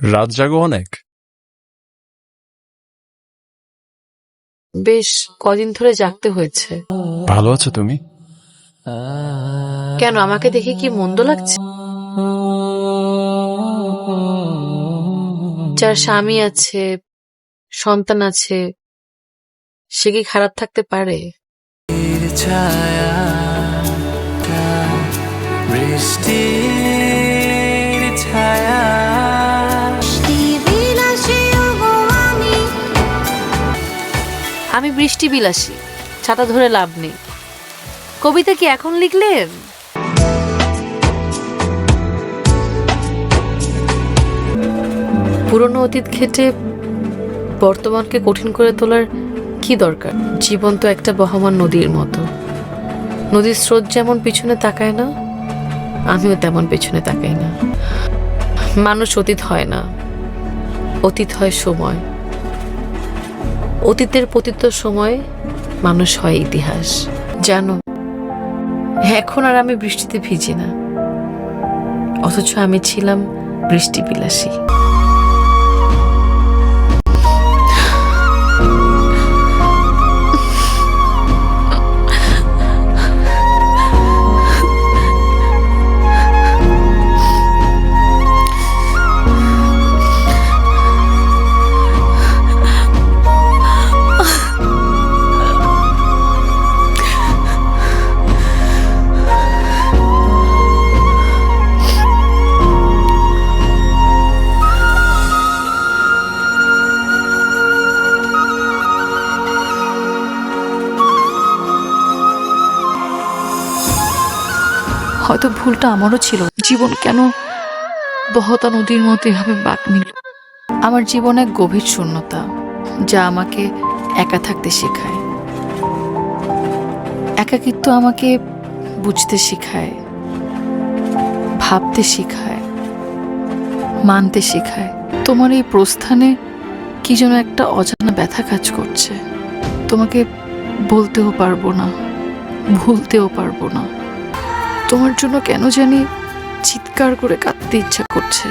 রাত জাগো অনেক। বেশ কদিন ধরে জাগতে হয়েছে। ভালো আছো তুমি? কেন আমাকে দেখে কি মন্দ লাগছে? যার স্বামী আছে সন্তান আছে সে কি খারাপ থাকতে পারে? বৃষ্টির আমি বৃষ্টি বিলাসী ছাতা ধরে লাভ নেই। কবিতা কি এখন লিখলেন? পুরনো অতীত ঘেটে বর্তমানকে কঠিন করে তোলার কি দরকার? জীবন তো একটা বহমান নদীর মতো। নদীর স্রোত যেমন পিছনে তাকায় না, আমিও তেমন পেছনে তাকাই না। মানুষ অতীত হয় না, অতীত হয় সময়। অতীতের পতিত সময় মানুষ হয় ইতিহাস। জানো, এখন আর আমি বৃষ্টিতে ভিজি না। অথচ আমি ছিলাম বৃষ্টি বিলাসী হয়তো ভুলটা আমারও ছিল। জীবন কেন বহতা নদীর মতো এভাবে বাঁক নিল? আমার জীবনে এক গভীর শূন্যতা, যা আমাকে একা থাকতে শেখায়। একাকিত্ব আমাকে বুঝতে শেখায়, ভাবতে শেখায়, মানতে শেখায়। তোমার এই প্রস্থানে কি যেন একটা অজানা ব্যথা কাজ করছে। তোমাকে বলতেও পারব না, ভুলতেও পারব না। তোমার জন্য কেন জানি চিৎকার করে কাঁদতে ইচ্ছা করছে।